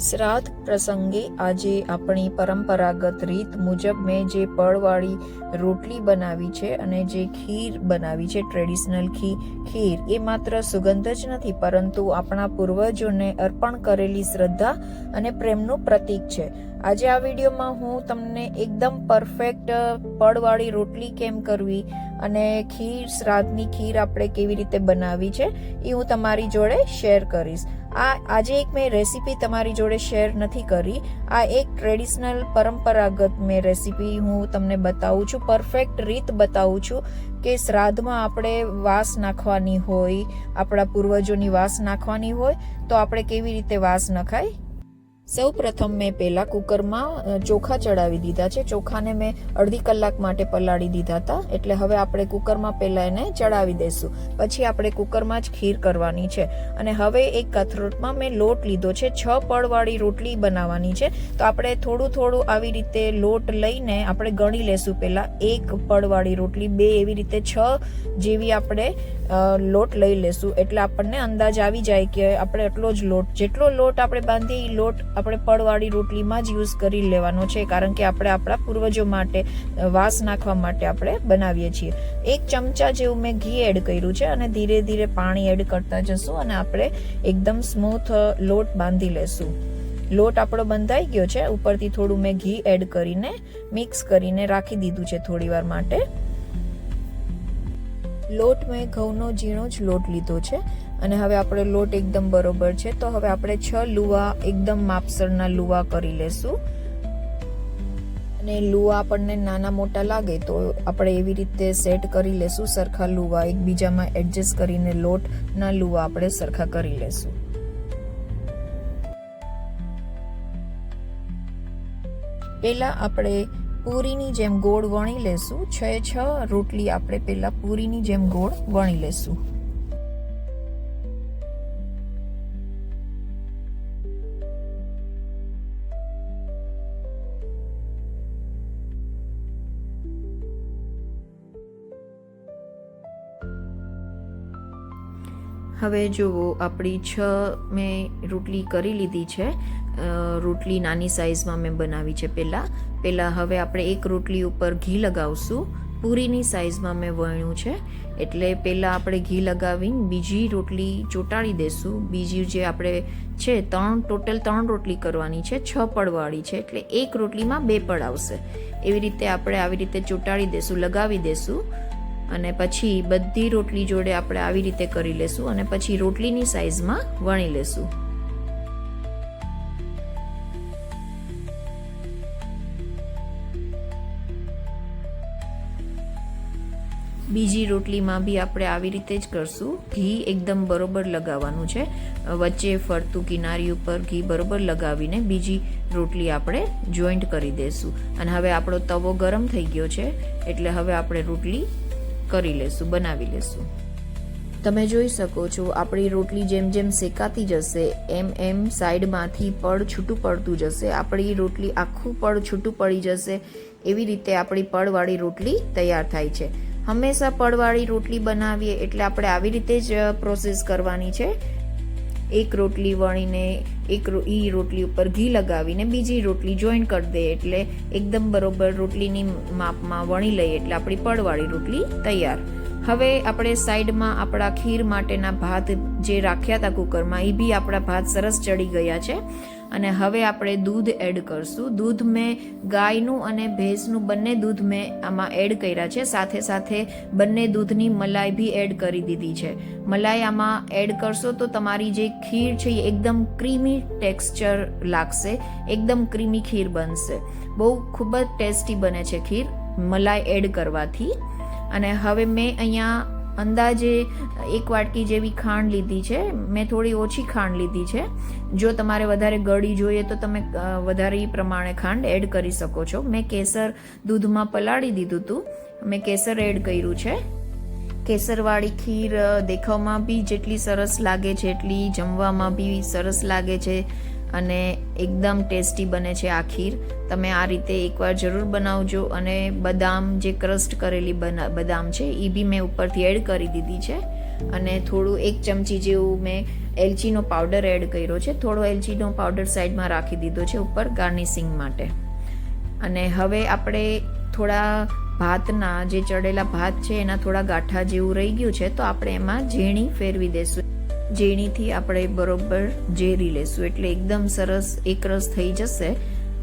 શ્રાદ્ધ પ્રસંગે આજે આપણી પરંપરાગત રીત મુજબ મેં જે પળવાળી રોટલી બનાવી છે અને જે ખીર બનાવી છે ટ્રેડિશનલ ખી, ખીર, એ માત્ર સુગંધ જ નથી, પરંતુ આપણા પૂર્વજોને અર્પણ કરેલી શ્રદ્ધા અને પ્રેમનું પ્રતીક છે. આજે આ વિડીયોમાં હું તમને એકદમ પરફેક્ટ પળવાળી રોટલી કેમ કરવી અને ખીર શ્રાદ્ધની ખીર આપણે કેવી રીતે બનાવી છે, એ હું તમારી જોડે શેર કરીશ. આ, આજે એક મેં રેસીપી તમારી જોડે શેર નથી કરી. આ એક ટ્રેડિશનલ પરંપરાગત મેં રેસીપી હું તમને બતાવું છું. પરફેક્ટ રીત બતાવું છું કે શ્રાદ્ધમાં આપણે વાસ નાખવાની હોય, આપણા પૂર્વજોની વાસ નાખવાની હોય, તો આપણે કેવી રીતે વાસ નખાય? સૌ પ્રથમ મેં પહેલાં કુકરમાં ચોખા ચડાવી દીધા છે. ચોખાને મેં અડધી કલાક માટે પલાળી દીધા હતા. એટલે હવે આપણે કુકરમાં પહેલાં એને ચડાવી દઈશું. પછી આપણે કુકરમાં જ ખીર કરવાની છે. અને હવે એક કથરોટમાં મેં લોટ લીધો છે. છ પળવાળી રોટલી બનાવવાની છે. તો આપણે થોડું થોડું આવી રીતે લોટ લઈને આપણે ગણી લેશું પહેલાં. એક પળવાળી રોટલી, બે એવી રીતે છ જેવી આપણે લોટ લઈ લેશું. એટલે આપણને અંદાજ આવી જાય કે આપણે એટલો જ લોટ, જેટલો લોટ આપણે બાંધી એ લોટ આપણે પળવાળી રોટલીમાં જ યુઝ કરી લેવાનો છે, કારણ કે આપણે આપણા પૂર્વજો માટે વાસ નાખવા માટે આપણે બનાવીએ છીએ. એક ચમચા જેવું મેં ઘી એડ કર્યું છે અને ધીરે ધીરે પાણી એડ કરતા જશું અને આપણે એકદમ સ્મૂથ લોટ બાંધી લેશું. લોટ આપણો બંધાઈ ગયો છે, ઉપરથી થોડું મેં ઘી એડ કરીને મિક્સ કરીને રાખી દીધું છે થોડી વાર માટે. લોટ મેં ઘઉંનો ઝીણો જ લોટ લીધો છે. અને હવે આપણે લોટ એકદમ બરોબર છે. તો હવે આપણે છ લુવા એકદમ માપસરના લુવા કરી લેશું. અને લુવા આપણને નાના મોટા લાગે તો આપણે એવી રીતે સેટ કરી લેશું. સરખા લુવા એકબીજામાં એડજસ્ટ કરીને લોટના લુવા આપણે સરખા કરી લેશું. પહેલાં આપણે પૂરીની જેમ ગોળ વણી લેશું. છ છ રોટલી આપણે પહેલાં પૂરીની જેમ ગોળ વણી લેશું. હવે જુઓ, આપણી છ મેં રોટલી કરી લીધી છે. રોટલી નાની સાઇઝમાં મેં બનાવી છે પહેલાં. પહેલાં હવે આપણે એક રોટલી ઉપર ઘી લગાવશું. પૂરીની સાઇઝમાં મેં વણ્યું છે. એટલે પહેલાં આપણે ઘી લગાવીને બીજી રોટલી ચોંટાડી દેશું. બીજી જે આપણે છે, ત્રણ, ટોટલ ત્રણ રોટલી કરવાની છે. છ પડવાળી છે, એટલે એક રોટલીમાં બે પડ આવશે. એવી રીતે આપણે આવી રીતે ચોંટાડી દેશું, લગાવી દેશું. અને પછી બધી રોટલી જોડે આપણે આવી રીતે કરી લેશું અને પછી રોટલીની સાઈઝમાં વણી લેશું. બીજી રોટલીમાં બી આપણે આવી રીતે જ કરશું. ઘી એકદમ બરોબર લગાવવાનું છે. વચ્ચે ફરતું કિનારી ઉપર ઘી બરોબર લગાવીને બીજી રોટલી આપણે જોઈન્ટ કરી દઈશું અને હવે આપણો તવો ગરમ થઈ ગયો છે. એટલે હવે આપણે રોટલી કરી લેશું, બનાવી લેશું. તમે જોઈ શકો છો, આપણી રોટલી જેમ જેમ શેકાતી જશે, એમ એમ સાઈડમાંથી પડ છૂટું પડતું જશે, આપણી રોટલી આખું પડ છૂટું પડી જશે, એવી રીતે આપણી પડવાળી રોટલી તૈયાર થાય છે. હંમેશા પડવાળી રોટલી બનાવીએ એટલે આપણે આવી રીતે જ પ્રોસેસ કરવાની છે. એક રોટલી વણીને, એક ઈ રોટલી ઉપર ઘી લગાવીને બીજી રોટલી જોઈન કરી દે એટલે એકદમ બરોબર રોટલીની માપમાં વણી લઈએ એટલે આપણી પડવાળી રોટલી તૈયાર. હવે આપણે સાઈડમાં આપણા ખીર માટેના ભાત જે રાખ્યા હતા કુકરમાં એ બી આપણા ભાત સરસ ચડી ગયા છે. અને હવે આપણે દૂધ એડ કરશું. દૂધ મેં ગાયનું અને ભેંસનું બંને દૂધ મેં આમાં એડ કર્યા છે. સાથે સાથે બંને દૂધની મલાઈ બી એડ કરી દીધી છે. મલાઈ આમાં એડ કરશો તો તમારી જે ખીર છે એ એકદમ ક્રીમી ટેક્સચર લાગશે. એકદમ ક્રીમી ખીર બનશે. બહુ ખૂબ જ ટેસ્ટી બને છે ખીર. મલાઈ એડ કરવાથી. અને હવે મેં અહીંયા અંદાજે એક વાટકી જેવી ખાંડ લીધી છે. મેં થોડી ઓછી ખાંડ લીધી છે. જો તમારે વધારે ગળી જોઈએ તો તમે વધારે એ પ્રમાણે ખાંડ એડ કરી શકો છો. મેં કેસર દૂધમાં પલાળી દીધું હતું મેં કેસર એડ કર્યું છે. કેસરવાળી ખીર દેખાવમાં બી જેટલી સરસ લાગે છે, એટલી જમવામાં બી સરસ લાગે છે. અને એકદમ ટેસ્ટી બને છે આ ખીર. તમે આ રીતે એકવાર જરૂર બનાવજો અને બદામ જે ક્રસ્ટ કરેલી બના, બદામ છે એ બી મેં ઉપરથી એડ કરી દીધી છે. અને થોડું એક ચમચી જેવું મેં એલચીનો પાવડર એડ કર્યો છે. થોડો એલચીનો પાવડર સાઈડમાં રાખી દીધો છે ઉપર ગાર્નિશિંગ માટે. અને હવે આપણે થોડા ભાતના જે ચડેલા ભાત છે એના થોડા ગાંઠા જેવું રહી ગયું છે, તો આપણે એમાં ઝીણી ફેરવી દેશું. ઝીણીથી આપણે બરોબર ઝેરી લેશું. એટલે એકદમ સરસ એકરસ થઈ જશે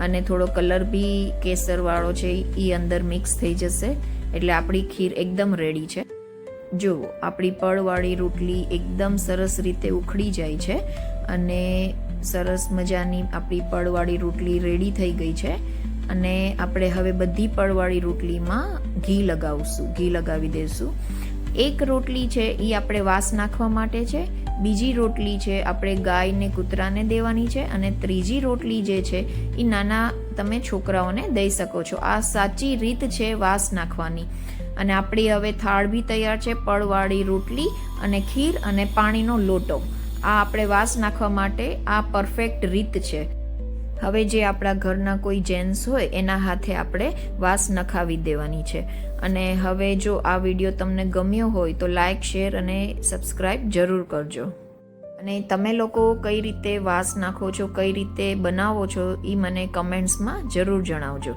અને થોડો કલર બી કેસરવાળો છે એ અંદર મિક્સ થઈ જશે. એટલે આપણી ખીર એકદમ રેડી છે. જો આપણી પળવાળી રોટલી એકદમ સરસ રીતે ઉખડી જાય છે અને સરસ મજાની આપણી પળવાળી રોટલી રેડી થઈ ગઈ છે. અને આપણે હવે બધી પળવાળી રોટલીમાં ઘી લગાવશું, ઘી લગાવી દઈશું એક રોટલી છે એ આપણે વાસ નાખવા માટે છે બીજી રોટલી છે આપણે ગાયને, કૂતરાને દેવાની છે અને ત્રીજી રોટલી જે છે એ નાના તમે છોકરાઓને દઈ શકો છો. આ સાચી રીત છે વાસ નાખવાની. અને આપણી હવે થાળ બી તૈયાર છે, પળવાળી રોટલી અને ખીર અને પાણીનો લોટો. આ આપણે વાસ નાખવા માટે આ પરફેક્ટ રીત છે. હવે જે આપણા ઘરના કોઈ જેન્ટ્સ હોય, એના હાથે આપણે વાસ નખાવી દેવાની છે. અને હવે જો આ વીડિયો તમને ગમ્યો હોય, તો લાઇક શેર અને સબસ્ક્રાઈબ જરૂર કરજો. અને તમે લોકો કઈ રીતે વાસ નાખો છો, કઈ રીતે બનાવો છો એ મને કમેન્ટ્સમાં જરૂર જણાવજો.